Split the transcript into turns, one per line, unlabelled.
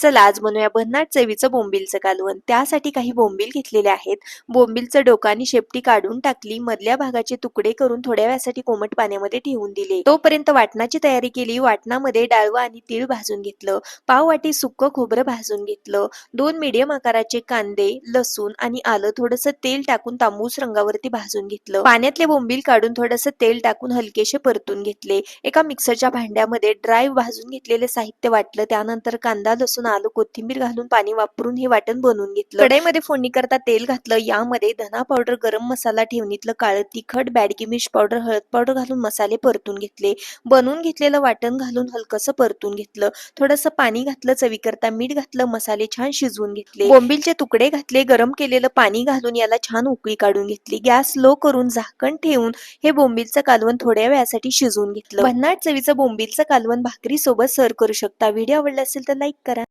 चला आज बनवूया भन्नाट चवीचं बोंबिलचं कालवण. त्यासाठी काही बोंबील घेतलेले आहेत. बोंबिलचं डोकं आणि शेपटी काढून टाकली मधल्या भागाचे तुकडे करून थोड्या वेळासाठी कोमट पाण्यामध्ये ठेवून दिले. तोपर्यंत वाटणाची तयारी केली वाटणामध्ये डाळवं आणि तीळ भाजून घेतलं. पाव वाटी सुक्क खोबरं भाजून घेतलं. दोन मीडियम आकाराचे कांदे लसूण आणि आलं थोडंसं तेल टाकून तांबूस रंगावरती भाजून घेतलं. पाण्यातले बोंबील काढून थोडंसं तेल टाकून हलकेसे परतून घेतले. एका मिक्सरच्या भांड्यामध्ये ड्राय भाजून घेतलेले साहित्य वाटलं. त्यानंतर कांदा लसूण आलं कोथिंबीर घालून पाणी वापरून हे वाटण बनवून घेतलं. कढईमध्ये फोडणी करता तेल घातलं यामध्ये धना पावडर गरम मसाला ठेवणीतलं काळं तिखट बॅडगी मिर्च पावडर हळद पावडर घालून मसाले परतून घेतले. बनवून घेतलेलं वाटण घालून हलकसं परतून घेतलं. थोडंसं पाणी घातलं चवीकरता मीठ घातलं मसाले छान शिजवून घेतले. बोंबीलचे तुकडे घातले गरम केलेलं पाणी घालून याला छान उकळी काढून घेतली. गॅस लो करून झाकण ठेवून हे बोंबीलचं कालवण थोड्या वेळासाठी शिजवून घेतलं. भन्नाट चवीचं बोंबीलचं कालवण भाकरी सोबत सर्व करू शकता. व्हिडिओ आवडला असेल तर लाईक करा.